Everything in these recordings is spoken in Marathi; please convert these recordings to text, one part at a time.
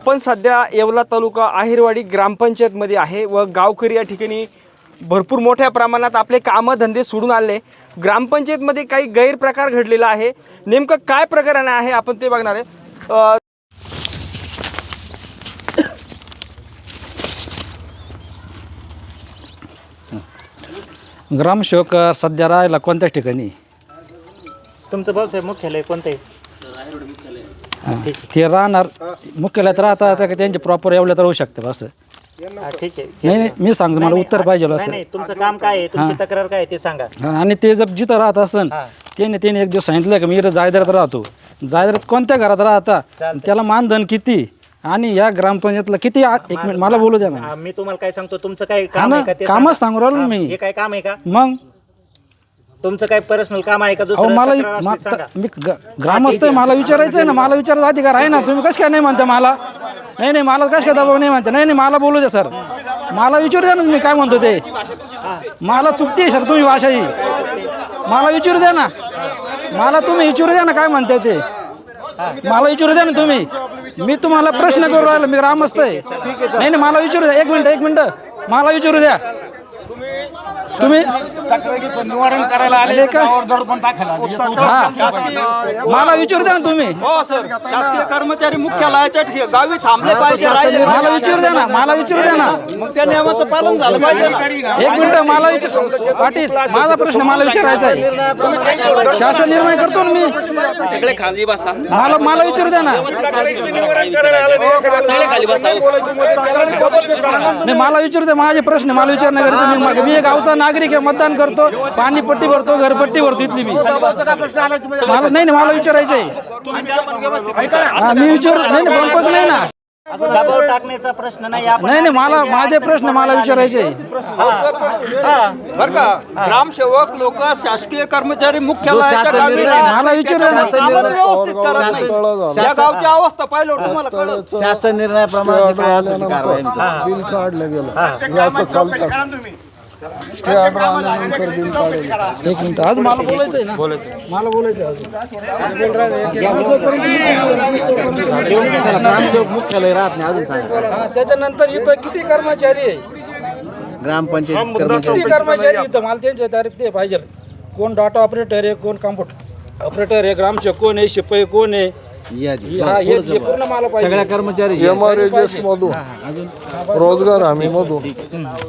आपण सध्या येवला तालुका आहेरवाडी ग्रामपंचायतमध्ये आहे व गावकरी या ठिकाणी भरपूर मोठ्या प्रमाणात आपले कामधंदे सोडून आले. ग्रामपंचायतमध्ये काही गैरप्रकार घडलेला आहे. नेमकं काय प्रकरण आहे आपण ते बघणार आहे. अ, ग्रामसेवक सध्या राहायला कोणत्याच ठिकाणी? तुमचं भाऊसाहेब मुख्यालय कोणतं आहे? ते राहणार मुख्यालयात राहता आता का त्यांचे प्रॉपर एवढ्या तर होऊ शकते असं. हा, ठीक आहे नाही नाही मी सांगतो मला उत्तर पाहिजे नाही असं. नाही तुमचं काम काय आहे तुमची तक्रार काय आहे ते सांगा. हा, आणि ते जर जिथं राहत असन हा. त्याने त्याने एक दिवस सांगितलं की मी इथं जायदारात राहतो. जायदारात कोणत्या घरात राहता चालतंय. त्याला मानधन किती आणि या ग्रामपंचायतला किती आ- एक मिनिट मला बोलू द्या ना. हा, मी तुम्हाला काय सांगतो तुमचं काय काम ना, आहे का ते कामच सांगा. राहिलो हा, मी. हे काय काम आहे का? मग? तुमचं काय पर्सनल काम आहे का अहो दुसरं? मला तक्रार असली मा- तर सांगा. मी ग- ग्रामस्थ आहे मला विचारायचं आहे ना मला विचारायचा अधिकार आहे ना? तुम्ही कसं काय नाही म्हणता मला? नाही नाही मला कसं काय दबाव नाही म्हणता? नाही नाही मला बोलू द्या सर. मला विचारू द्या ना मी काय म्हणतो ते. मला चुकती आहे सर तुम्ही भाषा ही मला विचारू द्या ना. मला तुम्ही विचारू द्या ना काय म्हणताय ते. मला विचारू द्या ना तुम्ही. मी तुम्हाला प्रश्न करू राहिलो मी ग्रामस्थ आहे. नाही नाही मला विचारू द्या. एक मिनिट एक मिनिट. मला विचारू द्या. तुम्ही निवारण करायला आले का? त्यावर दर पण टाकायला आले. हा. मला विचारू द्या ना तुम्ही. हो सर. शासकीय कर्मचारी मुख्यालयाच्या ठि- गावी थांबले पाहिजे. राहिले मला विचारू द्या ना मला विचारू द्या ना. मग त्या नियमाचं पालन झालं पाहिजे. ना. एक मिनिट मला विचार पाटील माझा प्रश्न मला विचारायचा आहे. शासन निर्णय करतो ना मी. सगळे खाली बसा. मला मला विचारू द्या ना. सगळे खाली बसा. नाही मला विचारू द्या माझे प्रश्न मला विचारण्या गरजेचं नाही मग मी एक गावचा नागरिक आहे मतदान करतो पाणी पट्टी भरतो घरपट्टी भरतो इथली मी. मला नाही नाही मला विचारायचं आहे. हा, मी विचारू नाही नाही बंपच नाही ना. दबाव टाकण्याचा प्रश्न नाही आपण नाही नाही मला माझे प्रश्न मला विचारायचे. बरं का ग्रामसेवक लोक शासकीय कर्मचारी निर्णय मला विचारू द्या ना. कामाला व्यवस्थित करत नाही. या गावची अवस्था पाहिलं तुम्हाला शासन निर्णयाप्रमाणे कारवाई. बिल काढलं गेलं. हे असं चालतं. स्टे ऑर्डर आल्यानंतर बिल काढलं एक मिनिट आज मला बोलायचं आहे ना मला बोलायचं अजून. मुख्यालय राहत नाही अजून सांगा. हा, त्याच्यानंतर इथं किती कर्मचारी आहे? ग्रामपंचायत किती कर्मचारी इथं? मला त्यांच्या तारीख ते पाहिजे. कोण डाटा ऑपरेटर आहे कोण कॉम्प्युटर ऑपरेटर आहे ग्रामसेवक कोण आहे शिपाई कोण आहे? ही- हा, हे हे पूर्ण मला पाहिजे. कर्मचारी. एम आर एस मधून. रोजगार हमी मधून.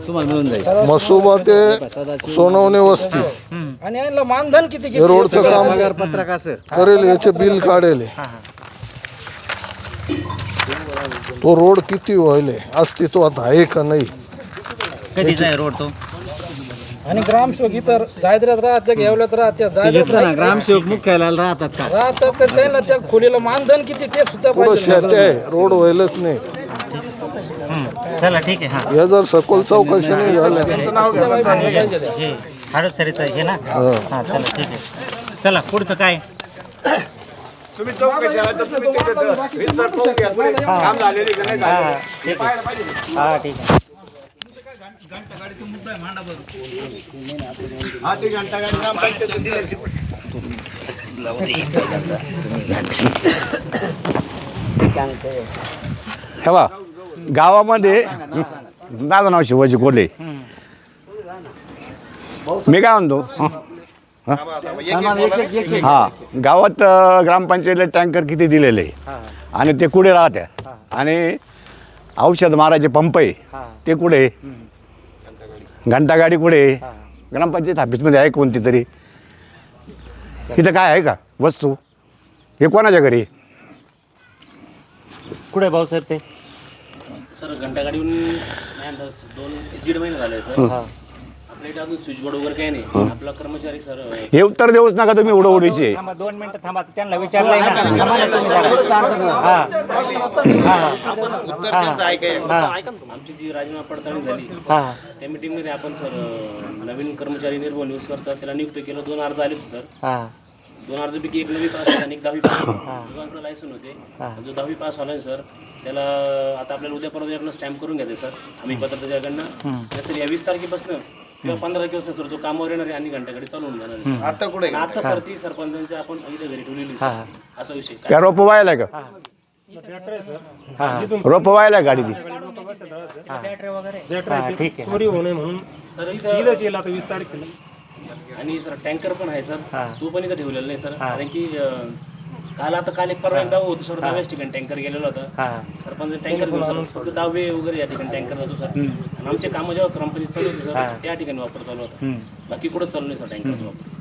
तुम्हाला मिळून जाईल. मसुबा ते सोनवणे वस्ती. आणि यांना मानधन किती हे किती रोडचं काम पत्रक असं करेल याचे बिल काढेल. तो रोड किती व्हायले? अस्तित्वात आहे का नाही? कधी जाय रोड तो? आणि ग्रामसेवक इतर जायद्रात राहते येवल्यात राहते जायद्रात ना ग्रामसेवक मुख्यालयाला राहतात का? राहतात तर त्यांना त्या खोलीला मानधन किती ते सुद्धा पुढं पाहिजे शेती आहे रोड व्हायलाच नाही. चला ठीक आहे हा. जर सखोल चौकशी नाही झाल्या हे हरद सरीचं हे ना? हा. चला ठीक आहे. चला पुढचं काय? हा, हा, ठीक आहे. हा ठीक आहे. हे बा गावामध्ये माझं नाव शिवाजी कोल्हे. मी काय म्हणतो? हं? हा? गावात ग्रामपंचायतीला टँकर किती दिलेले? आणि ते कुठे राहत्या? आणि औषध मारायचे पंप आहे ते कुठे? घंटागाडी कुठे ग्रामपंचायत ऑफिसमध्ये आहे कोणती तरी. तिथं काय आहे का? वस्तू. हे कोणाच्या घरी? कुठे भाऊसाहेब ते? सर घंटागाडीहून काय म्हणतात, दोन दीड महिने झाले सर. अजून स्विच बोर्ड वगैरे काही नाही. आपला कर्मचारी सर हे उत्तर देऊच नका तुम्ही उडं उडीचे. थांबा दोन मिनिटं थांबा त्यांना विचारलंय ना. थांबा ना तुम्ही जरा. हा. हा. हा. आमची जी राजीनामा पडताळणी झाली हा. त्या मीटिंगमध्ये आपण सर नवीन कर्मचारी निर्भर न्यूजवरचा त्याला नियुक्त केलं. दोन अर्ज आले होते सर. हा. दोन अर्जपैकी एक नवी पास आणि एक दहावी पास दोघांकडे लायसन होते. जो दहावी पास झाला ना सर त्याला आता आपल्याला उद्या परवा स्टॅम्प करून घ्यायचं सर. आम्ही पत्र त्याच्याकडनं सर या वीस तारखेपासून किंवा पंधरा तारखेपासून सर तो कामावर येणार आहे आणि घंटाकडे चालवून जाणार आहे. सर. आता सर ती सरपंचांच्या आपण इथे घरी ठेवलेली सर. असा विषय काय त्या रोप व्हायला का? रोप व्हायला गाडी ती हा ठीक आहे. चोरी होऊ नये म्हणून. सर इथं इथंच येईल आता वीस तारखेला. आणि सर टँकर पण आहे सर. तो पण इथं ठेवलेला नाही सर. कारण की अं, काल आता काल एक परवा एकदा होतो सर दहाव्याच ठिकाणी टँकर गेलेला होता. हा. हा सरपंच टँकर घेऊन सर फक्त दहावे वगैरे या ठिकाणी टँकर जातो सर. आणि आमचे कामं जेव्हा कंपनीत चालू होते सर त्या ठिकाणी वापर चालू होता. हम्म. बाकी कुठं चालू नाही सर टँकरचा वापर.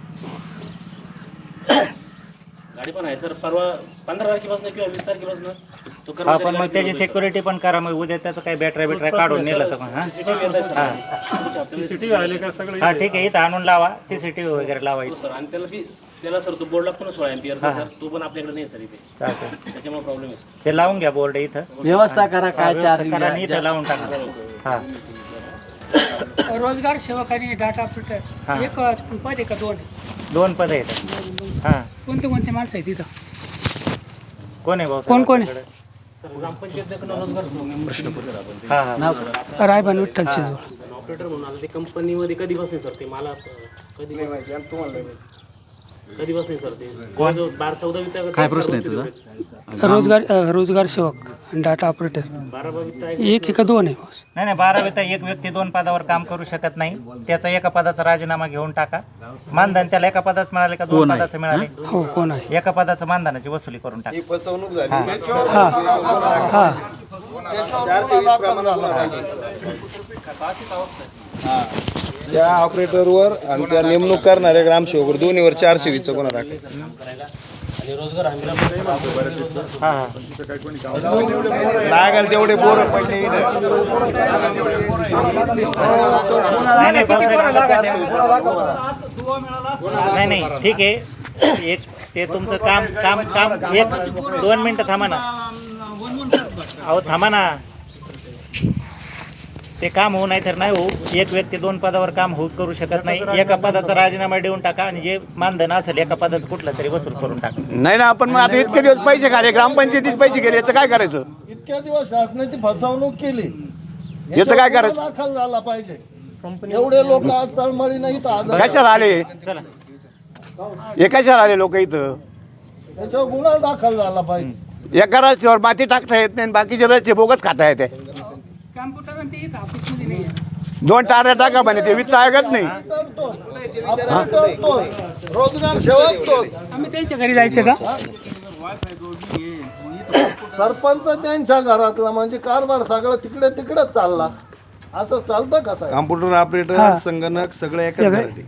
गाडी पण आहे सर परवा पंधरा तारखेपासून किंवा वीस तारखेपासून तो हा पण मग त्याची सिक्युरिटी पण करा मग उद्या त्याचं काही बॅटऱ्या बिटऱ्या काढून नेलं तर मग हा? सीसीटीव्ही आले का सगळे? हा ठीक आहे इथं आणून लावा सीसीटीव्ही वगैरे लावा इथं सर. आणि त्याला ती त्याला सर तो बोर्ड लागतो ना सोळा एम्पियरचा सर तो पण आपल्याकडे नाही सर इथे. चालतं त्याच्यामुळे प्रॉब्लेम आहे सर. ते लावून घ्या बोर्ड इथं. व्यवस्था करा काय आणि इथं लावून टाका. हा रोजगार सेवक आणि डाटा ऑपरेटर एक पद आहे का दोन? आहे? दोन पद आहेत. हा. कोणते कोणते माणसं आहेत तिथं कोण आहे भाऊ कोण कोण आहे? सर ग्रामपंचायत रोजगार सर आपण हा हा. रायबान विठ्ठल ऑपरेटर म्हणून आता ते कंपनीमध्ये कधी बसले सर? ते मला कधी कधी बसले सर ते? जवळजवळ बारा चौदा वित्त काय प्रश्न आहे तुझा? रोजगार अ, रोजगार सेवक आणि डाटा ऑपरेटर बारा वित्त आहे एक आहे का दोन आहे? नाही नाही बारावी तर एक व्यक्ती दोन पदावर काम करू शकत नाही. त्याचा एका पदाचा राजीनामा घेऊन टाका. मानधन त्याला एका पदाच मिळाले का दोन पदाचे मिळाले? हो? कोण आहे? एका पदाचं मानधनाची वसुली करून टाका. हा हा. त्या ऑपरेटरवर आणि त्या नेमणूक करणाऱ्या ग्रामसेवकवर दोन्हीवर चारशे वीसचा गुन्हा दाखल. लागेल तेवढे बोर पडले नाही नाही भाऊसाहेब नाही नाही ठीक आहे. एक ते तुमचं काम काम काम एक दोन मिनटं थांबा ना. अहो थांबा ना. ते काम होऊ नाही तर नाही होऊ. एक व्यक्ती दोन पदावर काम होऊ करू शकत नाही. एका पदाचा राजीनामा देऊन टाका आणि जे मानधन असेल एका पदाचं कुठलं तरी वसूल करून टाका. नाही ना आपण मग आता इतके दिवस पैसे खाले ग्रामपंचायतीत पैसे गेले याचं काय करायचं? इतक्या दिवस शासनाची फसवणूक केली. याचं काय करायचं? दाखल झाला पाहिजे. एवढे लोक आज तळमळी नाही कशाला आले? चला. हे कशाला आले लोक इथं? त्याच्यावर गुन्हा दाखल झाला पाहिजे. एका रस्त्यावर माती टाकता येत नाही आणि बाकीचे रस्ते बोगस खाता येते. दोन टाऱ्या टाका म्हणे ते वित्त ऐकत नाही. रोजगार आम्ही त्यांच्या घरी जायचं का? सरपंच त्यांच्या घरातला म्हणजे कारभार सगळं तिकडे तिकडेच चालला. असं चालतं कसं कॉम्प्युटर ऑपरेटर संगणक सगळं एकाच घरात आहे.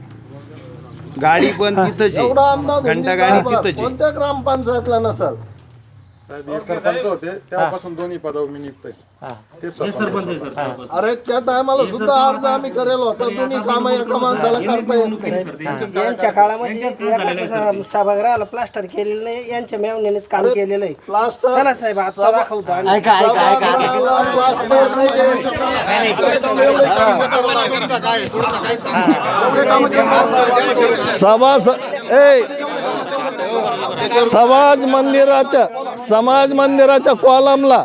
गाडी पण तिथंच आहे. एवढा अंदाज घंटा गाडी तिथंच आहे. कोणत्या ग्रामपंचायतला नसल? सरपंच होते तेव्हापासून दोन्ही पदावर मी निघतोय. सरपंच आहे सर. सरपंच. अरे त्या टायमाला सुद्धा अर्ज आम्ही करेल होता. दोन्ही काम एका माणसाला करता येत नाही. यांच्या काळामध्ये सभागृहाला प्लास्टर केलेलं नाही यांच्या मेवण्यानेच काम केलेलं आहे. प्लास्टर चला साहेब आता दाखवतो आम्ही. सभागृहाला प्लास्टर नाही सभा ए समाज मंदिराच्या समाज मंदिराच्या कॉलमला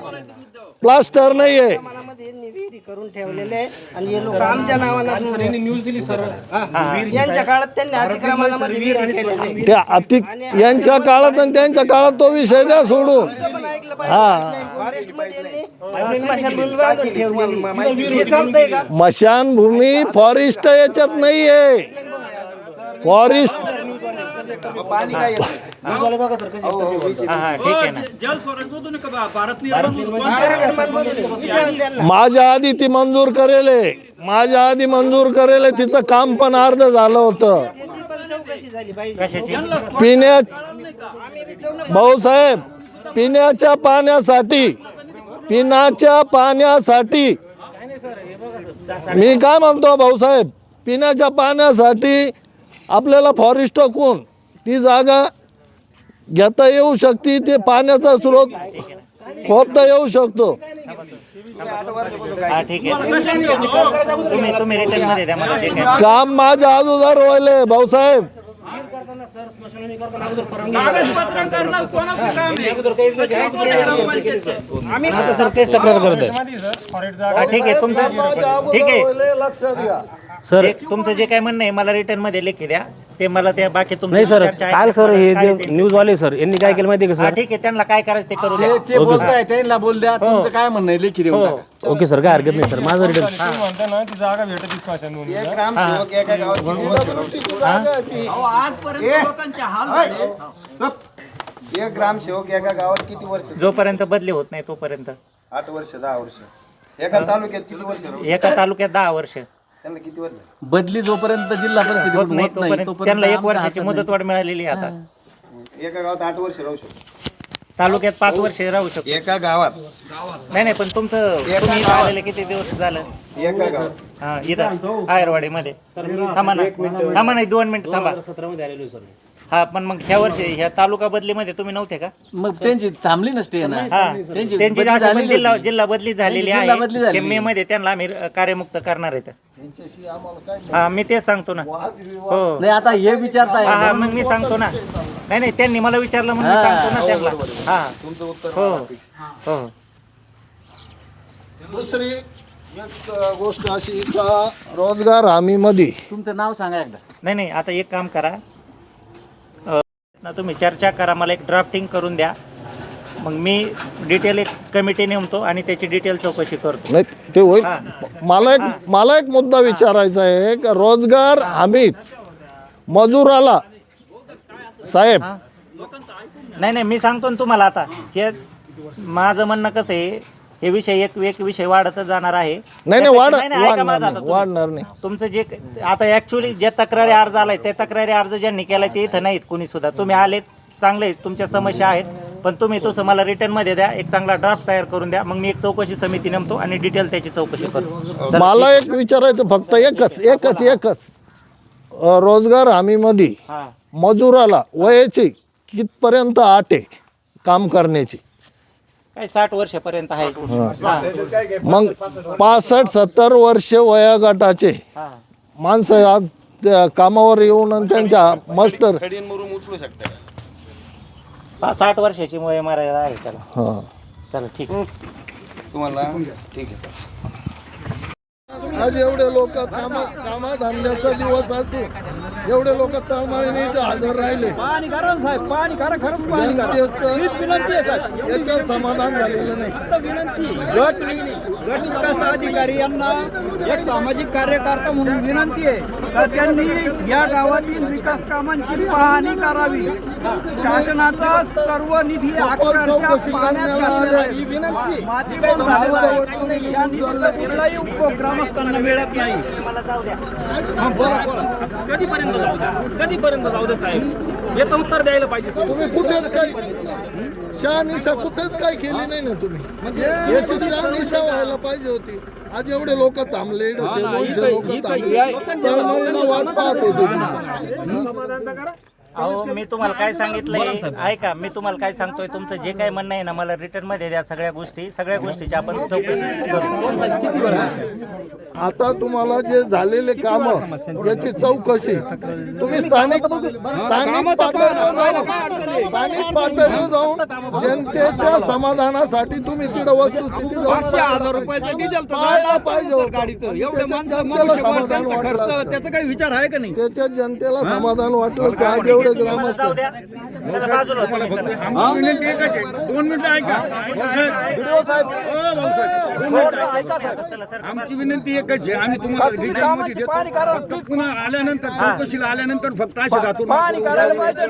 प्लास्टर नाही आहे मनामध्ये यांनी विहिरी करून ठेवलेले आहे आणि हे लोक आमच्या नावानं न्यूज दिली सर. यांच्या काळात त्यांनी अतिक्रमणामध्ये विहिरी केलेले आहे. त्या अति यांच्या काळात आणि त्यांच्या काळात तो विषय द्या सोडून. पण ऐकलं पाहिजे. फॉरेस्टमध्ये यांनी स्मशानभूमी बांधून ठेवलेली हे चालतंय का? मशानभूमी फॉरेस्ट याच्यात नाहीये. फॉरेस्ट हा हा ठीक आहे ना विचारेल त्यांना माझ्या आधी ती मंजूर करेल आहे. माझ्या आधी मंजूर करेल आहे. तिचं काम पण अर्ध झालं होतं त्याची पण चौकशी झाली पाहिजे कशाची पिण्या आम्ही बी चौकशी भाऊसाहेब पिण्याच्या पाण्यासाठी पिण्याच्या पाण्यासाठी मी काय म्हणतो भाऊसाहेब पिण्याच्या पाण्यासाठी आपल्याला फॉरेस्ट कोण ती जागा घेता येऊ शकते ते पाण्याचा स्रोत खोदता येऊ शकतो. हा ठीक आहे. तुम्ही तुम्ही रिटर्नमध्ये द्या मला जे काय काम माझ्या अगोदर व्हायले भाऊसाहेब आम्ही हा ठीक आहे तुमचं ठीक आहे लक्षात घ्या. सर तुमचं जे काय म्हणणं आहे मला रिटर्नमध्ये लेखी द्या. ते मला त्या बाकी तुमचं नाही सर चर्चा काल सर मला हे जे interest न्यूजवाले सर यांनी काय केलं माहिती आहे का हा, सर? ठीक आहे त्यांना काय करायचं ते करू द्या. ते बोलताय त्यांना बोल द्या. तुमचं काय म्हणणं आहे लेखी देऊन टाका. ओके सर काय हरकत नाही सर. माझं रिटर्न म्हणता ना ती जागा भेटत स्मशान एक ग्रामसेवक गावात? एक ग्रामसेवक एका गावात किती वर्ष जोपर्यंत बदली होत नाही तोपर्यंत. आठ वर्ष दहा वर्ष. एका तालुक्यात किती वर्ष राहू? एका तालुक्यात दहा वर्ष. त्यांना किती वर्ष बदली जोपर्यंत जिल्हा परिषद होत नाही तोपर्यंत त्यांना एक वर्षाची मुदतवाढ मिळालेली आहे आता. एका गावात आठ वर्ष राहू शकतो. तालुक्यात पाच वर्ष राहू शकतो. एका गावात? नाही नाही पण तुमचं तुम्ही इथं आलेले किती दिवस झालं? एका गावात. हा इथं आयरवाडी मध्ये थांबा ना थांबा नाही दोन मिनिट थांबा. सतरामध्ये आलेलो सर. हा पण मग ह्या वर्षी ह्या तालुका बदलीमध्ये तुम्ही नव्हते का? मग त्यांची थांबली नसते ना. हा त्यांची त्यांची बदली अशी पण झालेली जिल्हा. जिल्हा बदली झालेली जिल्हा बदली आहे झालेली मे मध्ये त्यांना आम्ही कार्यमुक्त करणार आहेत हा मी तेच सांगतो ना. हो. नाही आता हे विचारताय. हा हा मग मी सांगतो ना. नाही नाही त्यांनी मला विचारलं म्हणून मी सांगतो ना त्यांना. हा. हो. हो दुसरी एक गोष्ट अशी का रोजगार हमीमध्ये? तुमचं नाव सांगा एकदा. नाही नाही आता एक काम करा. ना तुम्ही चर्चा करा मला एक ड्राफ्टिंग करून द्या. मग मी डिटेल एक कमिटी नेमतो आणि त्याची डिटेल चौकशी करतो. नाही ते होईल. हा. मला एक मला एक मुद्दा विचारायचा आहे. का रोजगार हमीत मजुराला साहेब. हा. नाही नाही मी सांगतो ना तुम्हाला आता. हे माझं म्हणणं कसं आहे हे विषय एक एक विषय वाढतच जाणार आहे. नाही वाढ नाही, ऐका वाढणार माझं आता नाही तुम्ही. वाढणार नाही. तुमचं जे आता ऍक्च्युली जे तक्रारी अर्ज आलाय ते तक्रारी अर्ज ज्यांनी केलाय ते इथं नाहीत कुणी सुद्धा. तुम्ही आलेत चांगले आहेत, तुमच्या समस्या आहेत पण तुम्ही तसं मला रिटर्नमध्ये द्या एक चांगला ड्राफ्ट तयार करून द्या मग मी एक चौकशी समिती नेमतो आणि डिटेल त्याची चौकशी करतो. मला एक विचारायचं फक्त एकच एकच एकच. अ, रोजगार हमीमध्ये हा. मजुराला वयाची कितपर्यंत आट काम करण्याची? काय साठ वर्षापर्यंत आहे. हा. मग पासष्ट सत्तर वर्ष वयोगटाचे हा. माणसं आज त्या कामावर येऊन आणि त्यांच्या मास्टर पा- साठ वर्षाची वय मर्यादा आहे त्याला हां. चला ठीक आहे. तुम्हाला ठीक आहे. आज एवढे लोक कामा कामाधंद्याचा दिवस असून एवढे लोक तळमळीने इथे हजर राहिले. पाणी करा ना साहेब पाणी करा खरंच पाणी करा. हीच विनंती आहे साहेब. याच्यात समाधान झालेलं नाही. फक्त विनंती. गट गट विकास अधिकारी यांना एक सामाजिक कार्यकर्ता म्हणून विनंती आहे तर त्यांनी या गावातील विकास कामांची पाहणी करावी. शासनाचा सर्व निधी अक्षरशः पाण्यात घातलेला आहे. मा- माती पण झालेला आहे. या निधीचा कुठलाही उपयोग ग्रामस्थांना मिळत नाही. मला जाऊ द्या. हा, बोला बोला. कधीपर्यंत जाऊ द्या? कधीपर्यंत जाऊ द्या साहेब? याचं उत्तर द्यायला पाहिजे तुम्ही कुठेच काही शहानिशा कुठेच काही केली नाही ना तुम्ही. याची शहानिशा व्हायला पाहिजे होती. आज एवढे लोक थांबले दोनशे दोनशे लोक थांबले. तळमळीनं वाट पाहत होते. अहो मी तुम्हाला काय सांगितलंय? ऐका मी तुम्हाला काय सांगतोय तुमचं जे काय म्हणणं आहे ना मला रिटर्नमध्ये द्या सगळ्या गोष्टी. सगळ्या गोष्टीची आपण चौकशी करू. आता तुम्हाला जे झालेले काम याची चौकशी. तुम्ही स्थानिक स्थानिक पातळीवर जाऊन स्थानिक पातळीवर जाऊन जनतेच्या समाधानासाठी तुम्ही तिथं वस्तुस्थिती पाचशे हजार रुपयाचं डिझेल तर पाहायला जायला पाहिजे होतं. गाडीचं. एवढे त्याच्यात माणसं जनतेला मनुष्यबळ समाधान त्यांचा खर्च काही विचार आहे का नाही? त्याच्यात जनतेला समाधान वाटलं एवढे मला ग्रामस्थ जाऊ द्या. चला बाजूला तुम्ही चला. दोन मिनिटं ऐका. व्हिडिओ साहेब ऐका साहेब. चला सर आमची विनंती एकच आहे आम्ही तुम्हाला डिटेलमध्ये देतो फक्त पुन्हा आल्यानंतर चौकशीला आल्यानंतर फक्त असे जातो पाणी करायला पाहिजे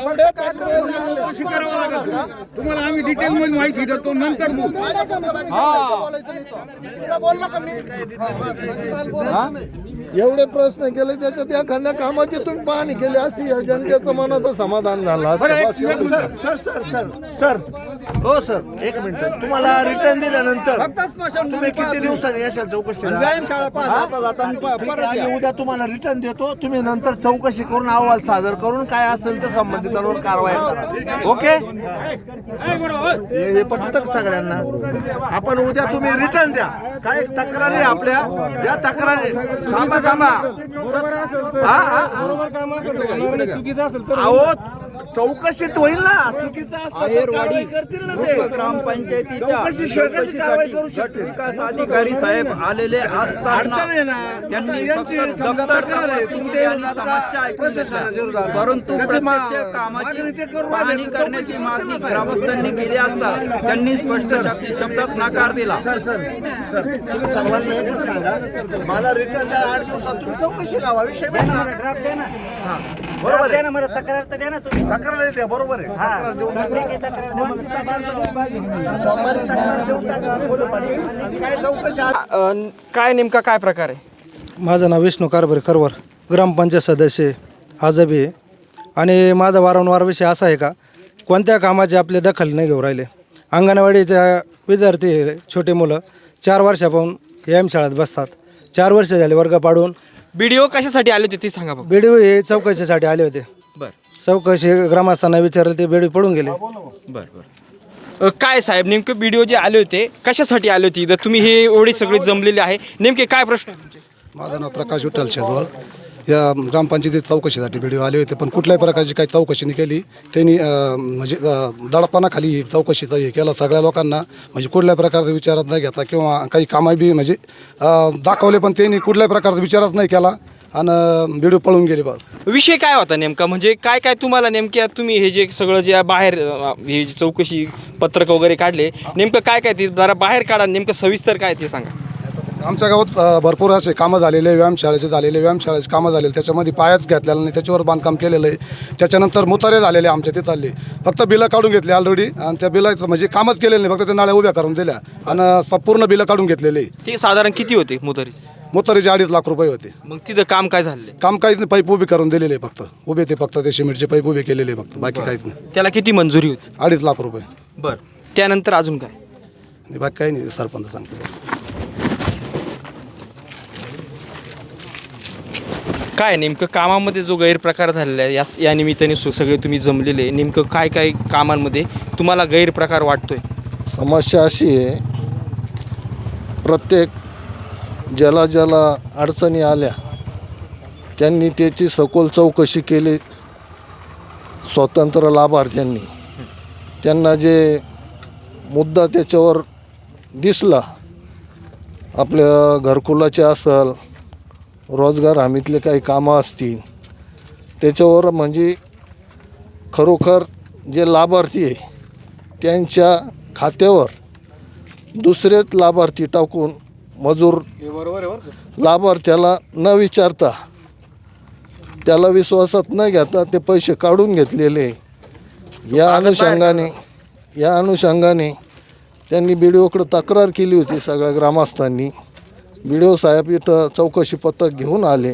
एवढे तक्रारी झाले. चौकशी करावं लागेल. तुम्हाला आम्ही डिटेल मध्ये माहिती देतो नंतर बोलू. एवढे प्रश्न केले त्याच्यात एखाद्या कामाची तुम्ही पाहणी केली असती या जनतेचं मनाचं समाधान झालं एवढं. सर सर सर सर हो सर. एक मिनिट. तुम्हाला रिटर्न दिल्यानंतर तुम्ही किती दिवसांनी याच्या चौकशी जाता जाता आणि प- परत या. उद्या तुम्हाला रिटर्न देतो. तुम्ही नंतर चौकशी करून अहवाल सादर करून काय असेल तर संबंधितांवर कारवाई करा. ओके? हे हे पटतं का सगळ्यांना? आपण उद्या तुम्ही रिटर्न द्या. काय तक्रारी आपल्या? या तक्रारी. थांबा थांबा. तस- हा, हा, हा. बरोबर काम असेल तर होणार नाही, चुकीचं असेल तर अहो चौकशीत होईल ना. चुकीचं असतं तर कारवाई करतील ना ते? ग्रामपंचायतीच्या चौकशी शिवाय कशी कारवाई करू शकतील. विकास अधिकारी साहेब आलेले असताना अडचण आहे ना? यांची यांची समजा तक्रार आहे. तुमच्या विरोधात का प्रशासनाच्या विरोधात. परंतु त्याची मा- प्रत्यक्ष कामाची मागणी ते करू पाहणी राहिले. करण्याची चौकशी मागणी करतील ना ग्रामस्थांनी केली असता त्यांनी स्पष्ट शब्द- शब्दात नकार दिला. सर सर सर तुम्ही सर्वांना एकच सांगा. मला रिटर्न आठ दिवसात. तुम्ही चौकशी लावा. विषय मिटला. हा. बरोबर द्या आहे ना मला तक्रार तर द्या ना तुम्ही. तक्रार येते बरोबर आहे. तक्रार देऊन टाका. सोमवारी तक्रार देऊन टाका. पोलीस पाटील. आणि काय चौकशी आज- अ, काय नेमका काय प्रकार आहे? माझं नाव विष्णू कारभारी करवर ग्रामपंचायत सदस्य आजबी आहे. आणि माझा वारंवार विषय असा आहे का कोणत्या कामाची आपले दखल नाही घेऊ राहिले. अंगणवाडीच्या विद्यार्थी छोटे मुलं चार वर्षापासून एम शाळेत बसतात. चार वर्ष झाले वर्ग पाडून व्हिडिओ कशासाठी आले होते ते सांगा बघ. बेडीव हे चौकशीसाठी आले होते. बर. चौकशी ग्रामस्थांना विचारलं ते बेडीव पडून गेले. बर बर. काय साहेब नेमके व्हिडिओ जे आले होते कशासाठी आले होते? तर तुम्ही हे एवढे सगळे जमलेले आहे. नेमके काय प्रश्न आहे तुमचे? माझं नाव प्रकाश विठ्ठल शेजवळ या ग्रामपंचायतीत चौकशीसाठी व्हिडिओ आले होते पण कुठल्याही प्रकारची काही चौकशी नाही केली. त्यांनी म्हणजे दडपणाखाली चौकशीचा हे केला. सगळ्या लोकांना म्हणजे कुठल्या प्रकारचा विचारात नाही घेता किंवा काही कामं बी म्हणजे दाखवले पण त्यांनी कुठल्याही प्रकारचा विचारच नाही केला आणि व्हिडिओ पळून गेले बघ विषय काय होता नेमका? म्हणजे काय काय तुम्हाला नेमक्या तुम्ही हे जे सगळं जे बाहेर हे चौकशी पत्रक वगैरे काढले नेमकं काय काय ते जरा बाहेर काढा नेमकं सविस्तर काय ते सांगा. आमच्या गावात भरपूर असे कामं झालेले व्यायामशाळेचे झालेले व्यायामशाळेचे कामं झालेले त्याच्यामध्ये पायाच घेतलेला नाही त्याच्यावर बांधकाम केलेलं आहे. त्याच्यानंतर मुतारे झालेले आमच्या तिथले. फक्त बिलं काढून घेतली ऑलरेडी आणि त्या बिला म्हणजे कामच केलेलं नाही फक्त ते नाल्या उभ्या करून दिल्या. आणि संपूर्ण बिलं काढून घेतलेले ते साधारण किती होते मोतरी? मुतारीचे अडीच लाख रुपये होते. मग तिथं काम काय झाले काम काहीच नाही पाईप उभे करून दिलेले आहे फक्त. उभे ते फक्त ते सिमेंटचे पाईप उभे केलेले आहे फक्त. बाकी काहीच नाही. त्याला किती मंजुरी होती? अडीच लाख रुपये. बर. त्यानंतर अजून काय? आणि बाकी काही नाही सरपंच सांगतो. काय नेमकं कामामध्ये जो गैरप्रकार झालेला आहे या या निमित्ताने सु- सगळे तुम्ही जमलेले नेमकं काय काय कामांमध्ये तुम्हाला गैरप्रकार वाटतोय? समस्या अशी आहे प्रत्येक ज्याला ज्याला अडचणी आल्या त्यांनी त्याची सखोल चौकशी केली स्वतंत्र लाभार्थ्यांनी. त्यांना जे मुद्दा त्याच्यावर दिसला आपल्या घरकुलाचे असल रोजगार हमीतले काही कामं असतील त्याच्यावर म्हणजे खरोखर जे लाभार्थी आहे त्यांच्या खात्यावर दुसरेच लाभार्थी टाकून मजूर लाभार्थ्याला न विचारता त्याला विश्वासात न घेता ते पैसे काढून घेतलेले या अनुषंगाने या अनुषंगाने त्यांनी बी डी ओकडं तक्रार केली होती सगळ्या ग्रामस्थांनी. बी डी ओ साहेब इथं चौकशी पथक घेऊन आले.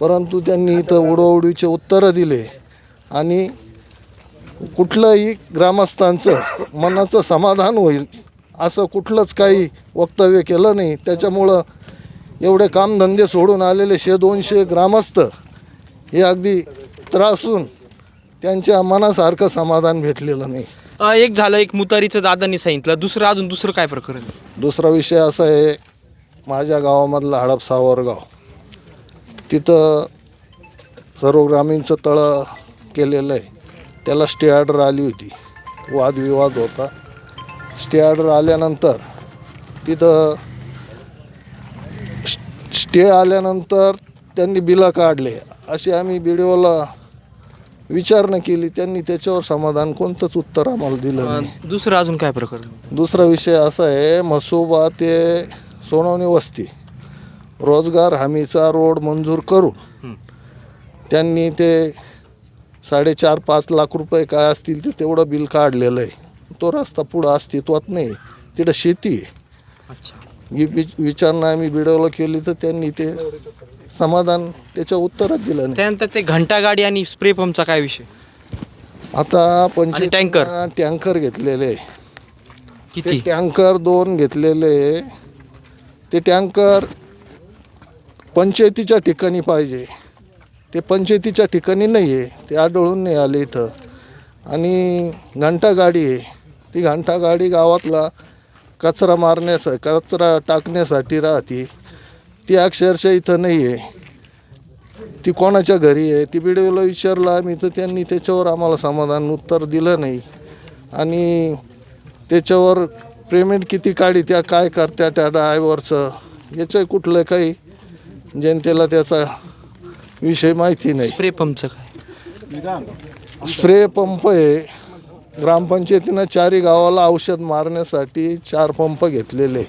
परंतु त्यांनी इथं उडवडीचे उत्तरं दिले. आणि कुठलंही ग्रामस्थांचं मनाचं समाधान होईल असं कुठलंच काही वक्तव्य केलं नाही. त्याच्यामुळं एवढे कामधंदे सोडून आलेले शे दोनशे ग्रामस्थ हे अगदी त्रासून त्यांच्या मनासारखं समाधान भेटलेलं नाही. एक झालं एक मुतारीचं दादांनी सांगितलं. दुसरं अजून दुसरं काय प्रकरण? दुसरा विषय असा आहे माझ्या गावामधला हडप सावरगाव. तिथं सर्व ग्रामीणचं तळं केलेलं आहे. त्याला स्टे ऑर्डर आली होती. वादविवाद होता. स्टे ऑर्डर आल्यानंतर तिथं स्टे आल्यानंतर त्यांनी बिलं काढले. अशी आम्ही बी डी ओला विचारणा केली. त्यांनी त्याच्यावर समाधान कोणतंच उत्तर आम्हाला दिलं दुसरं अजून काय प्रकरण? दुसरा विषय असा आहे म्हसोबा ते सोनवणी वस्ती. रोजगार हमीचा रोड मंजूर करून त्यांनी ते साडेचार पाच लाख रुपये काय असतील ते तेवढं बिल काढलेलं आहे. तो रस्ता पुढं अस्तित्वात नाही. तिथं शेती आहे. ही विचारणा आम्ही बिडवलं केली तर त्यांनी ते समाधान त्याच्या उत्तरच दिलं नाही. त्यानंतर ते घंटा गाडी आणि स्प्रे पंपचा काय विषय? आता पंच टँकर? टँकर घेतलेले किती? टँकर दोन घेतलेले ते टँकर पंचायतीच्या ठिकाणी पाहिजे. ते पंचायतीच्या ठिकाणी नाही आहे ते आढळून नाही आले इथं. आणि घंटा गाडी आहे. ती घंटा गाडी गावातला कचरा मारण्यास कचरा टाकण्यासाठी राहते. ती अक्षरशः इथं नाही आहे ती कोणाच्या घरी आहे? ती व्हिडिओला विचारलं आम्ही तर त्यांनी त्याच्यावर आम्हाला समाधान उत्तर दिलं नाही. आणि त्याच्यावर पेमेंट किती काढी त्या काय करत्या त्या ड्रायव्हरचं याचं कुठलं काही जनतेला त्याचा विषय माहिती नाही. स्प्रे पंपचं काय? स्प्रे पंप आहे. ग्रामपंचायतीनं चारी गावाला औषध मारण्यासाठी चार पंप घेतलेले.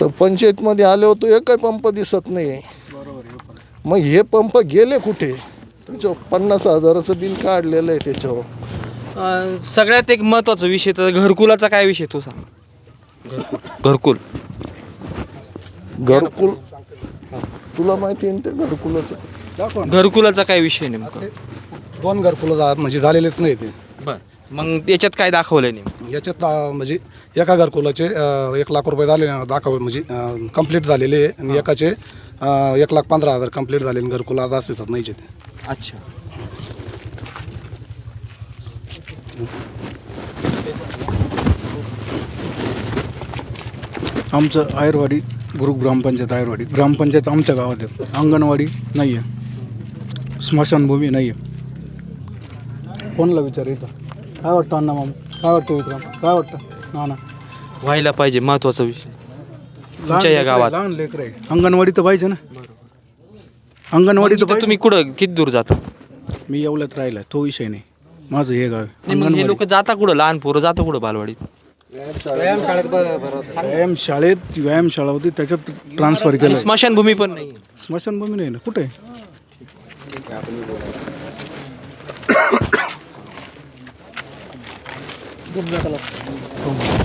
तर पंचायतमध्ये आले होतो एकही पंप दिसत नाही. मग हे पंप गेले कुठे? त्याच्यावर पन्नास हजाराचं बिल काढलेलं आहे त्याच्यावर. अं, सगळ्यात एक महत्त्वाचा विषय तर घरकुलाचा काय विषय तू सांग? घरकुल. घरकुल? तुला माहिती आहे ना ते घरकुलाचं? घरकुलाचा काय विषय नेमका? दोन घरकुलं जा म्हणजे झालेलेच नाही ते. बर. मग याच्यात काय दाखवलंय नेमकं? याच्यात अं, म्हणजे एका घरकुलाचे अं, एक लाख रुपये झाले दाखव म्हणजे कंप्लीट झालेले आहे आणि एकाचे अं, एक लाख पंधरा हजार कंप्लीट झाले घरकुल आज अस्तित्वात नाहीचे ते. अच्छा. आमचं आयरवाडी गुरु ग्रामपंचायत आयरवाडी. ग्रामपंचायत आमच्या गावात आहे. अंगणवाडी नाही आहे स्मशानभूमी नाही आहे कोणाला विचार इथं? काय वाटतं अण्णा मामा? काय वाटतं विक्रम? काय वाटतं? ना ना व्हायला पाहिजे महत्त्वाचा विषय. तुमच्या या गावात. लहान लेकर आहे. अंगणवाडी तर पाहिजे ना. अंगणवाडी तर इथं पाहिजे. तुम्ही कुठं किती दूर जाता? मी एवढ्यात राहिला तो विषय नाही. माझं हे गाव आहे. नाही, मग हे लोक जाता कुठं? लहान पोरं जाता कुठं बालवाडीत? व्यायाम शाळेत व्यायाम शाळा होती त्याच्यात ट्रान्सफर केलं स्मशानभूमी पण नाही. स्मशानभूमी नाही ना कुठे आहे?